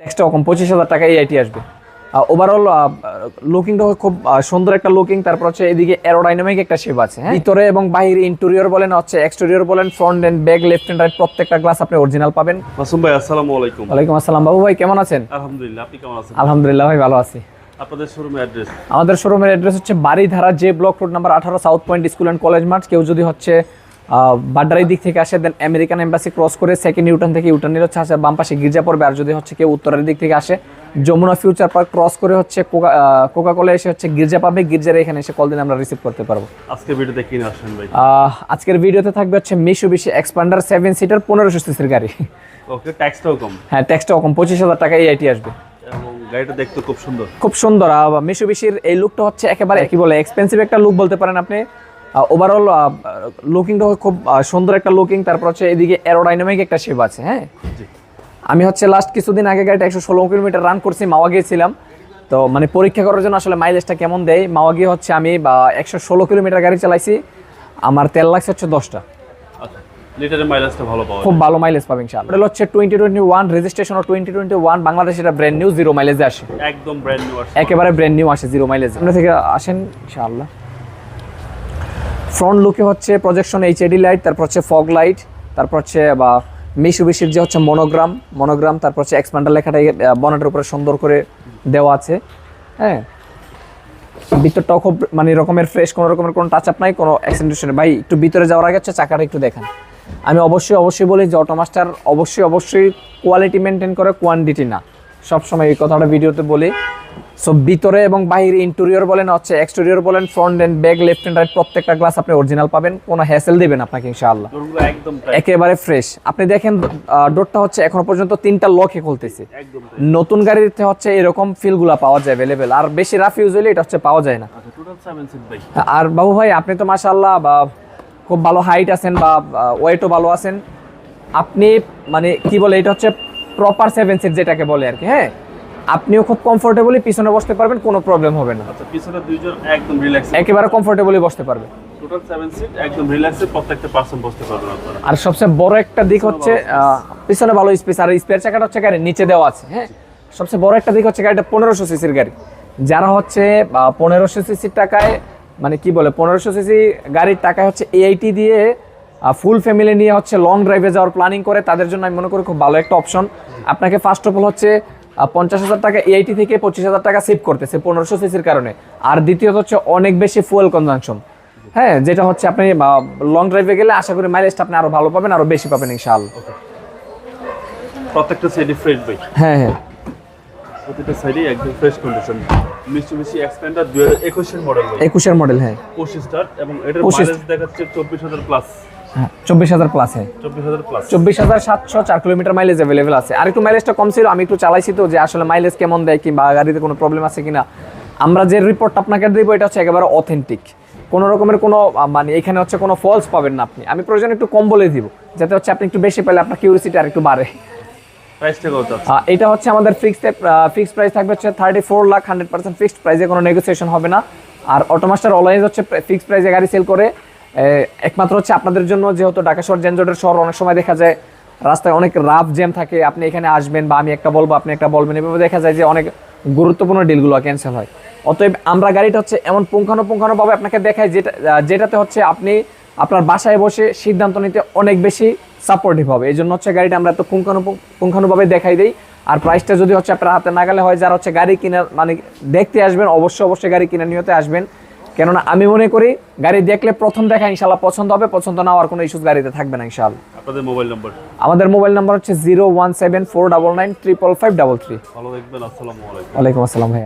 ট্যাক্সটা কম পঁচিশ হাজার টাকা এই আইটি আসবে। ওভারঅল লুকিংটা খুব সুন্দর একটা লুকিং তারপর হচ্ছে এদিকে অ্যারোডাইনামিক একটা শেপ আছে হ্যাঁ? ভিতরে এবং বাইরে ইন্টেরিয়র বলেন হচ্ছে এক্সটেরিয়র বলেন front and back left and right প্রত্যেকটা গ্লাস আপনি অরিজিনাল পাবেন। মাসুম ভাই আসসালামু আলাইকুম। ওয়ালাইকুম আসসালাম। বাবু ভাই কেমন আছেন? আলহামদুলিল্লাহ আপনি কেমন আছেন? আলহামদুলিল্লাহ ভাই ভালো আছি। আপনাদের শোরুমের অ্যাড্রেস আমাদের শোরুমের অ্যাড্রেস হচ্ছে Baridhara J block road number আঠারো South Point School and College mart কেউ যদি হচ্ছে বাড্ডারির দিক থেকে আসে দেন আমেরিকান এম্বাসি ক্রস করে সেকেন্ড ইউটার্ন থেকে ইউটার্ন নিলে হচ্ছে আসে বাম পাশে গির্জা পড়বে। আর যদি হচ্ছে কেউ উত্তরের দিক থেকে আসে যমুনা ফিউচার পার্ক ক্রস করে হচ্ছে কোকা কোকা কোলা এসে হচ্ছে গির্জা পাবে। গির্জার এখানে এসে কল দিন আমরা রিসিভ করতে পারব। আজকে ভিডিওতে কিনে আসেন ভাই? আজকের ভিডিওতে থাকবে হচ্ছে Mitsubishi Xpander seven seater পনেরোশো সিসির গাড়ি। ওকে ট্যাক্সটাও কম। হ্যাঁ ট্যাক্সটাও কম। পঁচিশ হাজার টাকা এই আইটি আসবে। গাড়িটা দেখতে খুব সুন্দর। খুব সুন্দর। মিশুবিশির এই লুকটা হচ্ছে একেবারে কি বলে এক্সপেন্সিভ একটা লুক বলতে পারেন আপনি। ওভারঅল লুকিংটা খুব সুন্দর একটা লুকিং তারপর হচ্ছে এদিকে অ্যারোডাইনামিক একটা শেপ আছে হ্যাঁ? আমি হচ্ছে লাস্ট কিছুদিন আগে গাড়িটা একশো ষোলো কিলোমিটার রান করছি মাওয়া গিয়েছিলাম। তো মানে পরীক্ষা করার জন্য আসলে মাইলেজটা কেমন দেয়? মাওয়া গিয়ে হচ্ছে আমি বা একশো ষোলো কিলোমিটার গাড়ি চালাইছি। আমার তেল লাগছে হচ্ছে দশটা। আচ্ছা লিটারের মাইলেজটা ভালো পাওয়া খুব ভালো মাইলেজ পাবেন ইনশাআল্লাহ। এটা হচ্ছে twenty twenty one registration twenty twenty one Bangladesh এটা ব্র্যান্ড নিউ জিরো মাইলেজে আসে। একদম ব্র্যান্ড নিউ একেবারে ব্র্যান্ড নিউ আসে জিরো মাইলেজ আমরা থেকে আসেন ইনশাআল্লাহ। ফ্রন্ট লুকে হচ্ছে প্রজেকশন এইচএডি লাইট তারপর হচ্ছে ফগ লাইট তারপর হচ্ছে, বা মিশুবিশির যে হচ্ছে মনোগ্রাম মনোগ্রাম তারপর হচ্ছে এক্সপান্ডার লেখাটা বনেটের উপরে সুন্দর করে দেওয়া আছে। হ্যাঁ? ভিতরটাও খুব মানে রকমের ফ্রেশ কোনো রকমের কোনো টাচ আপ নাই, কোনো অ্যাক্সেন্টেশন ভাই, একটু ভিতরে যাওয়ার আগে হচ্ছে চাকাটা একটু দেখান। আমি অবশ্যই অবশ্যই বলি যে অটোমাস্টার অবশ্যই অবশ্যই কোয়ালিটি মেনটেন করে কোয়ান্টিটি না। সবসময় এই কথাটা ভিডিওতে বলি। সো ভিতরে এবং বাইরে ইন্টেরিয়র বলেন হচ্ছে এক্সটেরিয়র বলেন front and back left and right প্রত্যেকটা গ্লাস আপনি অরিজিনাল পাবেন। কোনো হ্যাসেল দেবেন আপনাকে ইনশাআল্লাহ। একদম একেবারে ফ্রেশ আপনি দেখেন ডোরটা হচ্ছে এখনও পর্যন্ত তিনটা লকে খুলতেছে। একদম নতুন গাড়িতে হচ্ছে এরকম ফিলগুলা পাওয়া যায় অ্যাভেলেবেল আর বেশি রাফ ইউজ হলে এটা হচ্ছে পাওয়া যায় না। আচ্ছা আর বাবু ভাই আপনি তো মাশাল্লাহ বা খুব ভালো হাইট আছেন বা ওয়েটও ভালো আছেন। আপনি মানে কি বলে এটা হচ্ছে প্রপার সেভেন সিট যেটাকে বলে আর কি হ্যাঁ? আপনিও খুব কমফোর্টেবলি পিছনে বসতে পারবেন কোনো প্রবলেম হবে না। আচ্ছা পিছনে দুইজন একদম রিল্যাক্স একেবারে কমফোর্টেবলি বসতে পারবে। টোটাল সেভেন সিট একদম রিল্যাক্সে প্রত্যেকটা পার্সন বসতে পারবেন আপনারা। আর সবচেয়ে বড় একটা দিক হচ্ছে পিছনে ভালো স্পেস আর স্পেয়ার চাকাটা হচ্ছে গাড়ির নিচে দেওয়া আছে হ্যাঁ? সবচেয়ে বড় একটা দিক হচ্ছে গাড়িটা পনেরোশো সিসির গাড়ি। যারা হচ্ছে পনেরোশো সিসির টাকায় মানে কি বলে পনেরোশো সিসি গাড়ির টাকায় হচ্ছে এআইটি দিয়ে ফুল ফ্যামিলি নিয়ে হচ্ছে লং ড্রাইভে যাওয়ার প্ল্যানিং করে তাদের জন্য আমি মনে করি খুব ভালো একটা অপশন আপনাকে ফার্স্ট অফ অল হচ্ছে পঞ্চাশ হাজার টাকা এআইটি থেকে পঁচিশ হাজার টাকা সেভ করতেছে পনেরোশো সিসির কারণে। আর দ্বিতীয়ত হচ্ছে অনেক বেশি ফুয়েল কনজাংশন হ্যাঁ যেটা হচ্ছে আপনি লং ড্রাইভে গেলে আশা করি মাইলেজটা আপনি আরও ভালো পাবেন আরও বেশি পাবেন ইনশাআল্লাহ। প্রত্যেকটা সাইডে ফ্রেশ ভাই। হ্যাঁ হ্যাঁ। প্রত্যেকটা সাইডে একদম ফ্রেশ কন্ডিশন এক্সপেন্ডার দুই হাজার একুশের মডেল ভাই। একুশের মডেল হ্যাঁ। পঁচিশ স্টার এবং এটার 25 মাইলেজ দেখাচ্ছে চব্বিশ হাজার প্লাস চব্বিশ হাজার প্লাস হ্যাঁ চব্বিশ হাজার চব্বিশ হাজার সাতশো চার কিলোমিটার মাইলেজ অ্যাভেলেবেল আছে। আর একটু মাইলেজটা কম ছিল আমি একটু চালাইছি তো যে আসলে মাইলেজ কেমন দেয় কিংবা গাড়িতে কোনো প্রবলেম আছে কিনা। আমরা যে রিপোর্ট আপনাকে দিব এটা হচ্ছে একেবারে অথেন্টিক কোনো রকমের কোনো মানে এখানে হচ্ছে কোনো ফলস পাবেন না আপনি। আমি প্রয়োজন একটু কম বলে দিব যাতে হচ্ছে আপনি একটু বেশি পেলে আপনার কিউরিসিটি আর একটু বাড়ে। এটা হচ্ছে আমাদের ফিক্সড ফিক্সড প্রাইস থাকবে হচ্ছে thirty four lakh hundred percent fixed প্রাইসে কোনো নেগোসিয়েশন হবে না। আর অটোমাস্টার অলওয়েজ হচ্ছে ফিক্সড প্রাইসে গাড়ি সেল করে। একমাত্র হচ্ছে আপনাদের জন্য যেহেতু ঢাকা শহর যানজটের শহর, অনেক সময় দেখা যায় রাস্তায় অনেক রাফ জ্যাম থাকে, আপনি এখানে আসবেন বা আমি একটা বলব, আপনি একটা বলবেন, এভাবে দেখা যায় যে অনেক গুরুত্বপূর্ণ ডিলগুলো ক্যান্সেল হয়। অতএব আমরা গাড়িটা হচ্ছে এমন পুঙ্খানুপুঙ্খানুভাবে আপনাকে দেখাই যেটা, যেটাতে হচ্ছে আপনি আপনার বাসায় বসে সিদ্ধান্ত নিতে অনেক বেশি সাপোর্টিভ হবে। এই জন্য হচ্ছে গাড়িটা আমরা এত পুঙ্খানু পুঙ্খানুভাবে দেখাই দিই। আর প্রাইসটা যদি হচ্ছে আপনার হাতে নাগালে হয়, যারা হচ্ছে গাড়ি কিনে মানে দেখতে আসবেন, অবশ্যই অবশ্যই গাড়ি কিনে নিয়তে আসবেন। কেননা আমি মনে করি গাড়ি দেখলে প্রথম দেখা ইনশাল্লাহ পছন্দ হবে পছন্দ না হওয়ার কোনো ইস্যুস গাড়িতে থাকবে না ইনশাল্লাহ আপনাদের মোবাইল নম্বর আমাদের মোবাইল নাম্বার হচ্ছে zero one seven four double nine triple five double three ভালো দেখবেন আসসালামু আলাইকুম। ওয়ালাইকুম আসসালাম ভাইয়া।